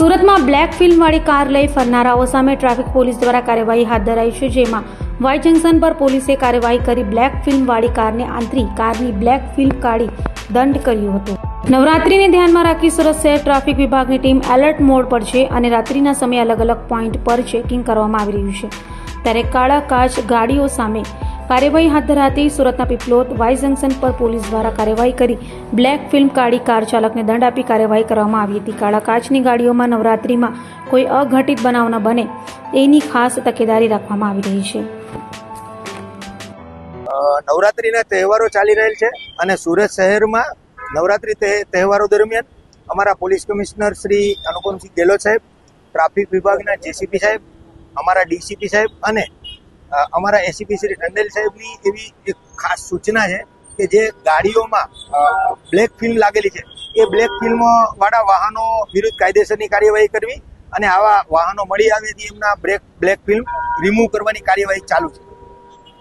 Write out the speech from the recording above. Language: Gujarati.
સુરતમાં બ્લેક ફિલ્મવાળી કાર લઈ ફરનારાઓ સામે ટ્રાફિક પોલીસ દ્વારા કાર્યવાહી હાથ ધરાઈ છે, જેમાં વાય જંકશન પર પોલીસે કાર્યવાહી કરી બ્લેક ફિલ્મવાળી કારને આંતરી કારની બ્લેક ફિલ્મ કાઢી દંડ કર્યો હતો. નવરાત્રીને ધ્યાનમાં રાખી સુરત શહેર ટ્રાફિક વિભાગની ટીમ એલર્ટ મોડ પર છે અને રાત્રિના સમયે અલગ અલગ પોઈન્ટ પર ચેકિંગ કરવામાં આવી રહ્યું છે. ત્યારે કાળા કાચ ગાડીઓ સામે કાર્યવાહી હાથ ધરાતી સુરતના પીપલોદ વાય જંકશન પર પોલીસ દ્વારા કાર્યવાહી કરી. બ્લેક ફિલ્મ કાઢી કાર ચાલકને દંડ આપી કાર્યવાહી કરવામાં આવી હતી. કાળા કાચની ગાડીઓમાં નવરાત્રિમાં કોઈ અઘટિત બનાવ ન બને એની ખાસ તકેદારી રાખવામાં આવી રહી છે. નવરાત્રિના તહેવારો ચાલી રહેલ છે અને સુરત શહેરમાં નવરાત્રિ તહે- તહેવારો દરમિયાન અમારા પોલીસ કમિશનર શ્રી અનુપમસિંહ ગેહલોત સાહેબ, ટ્રાફિક વિભાગના જેસીપી સાહેબ અમારા ડીસીપી સાહેબ અને અમારા એસીપી શ્રી ટંડેલ સાહેબની એવી એક ખાસ સૂચના છે કે જે ગાડીઓમાં બ્લેક ફિલ્મ લાગેલી છે. એ બ્લેક ફિલ્મ વાળા વાહનો વિરુદ્ધ કાયદેસરની કાર્યવાહી કરવી અને આવા વાહનો મળી આવે એમના બ્લેક બ્લેક ફિલ્મ રિમૂવ કરવાની કાર્યવાહી ચાલુ છે.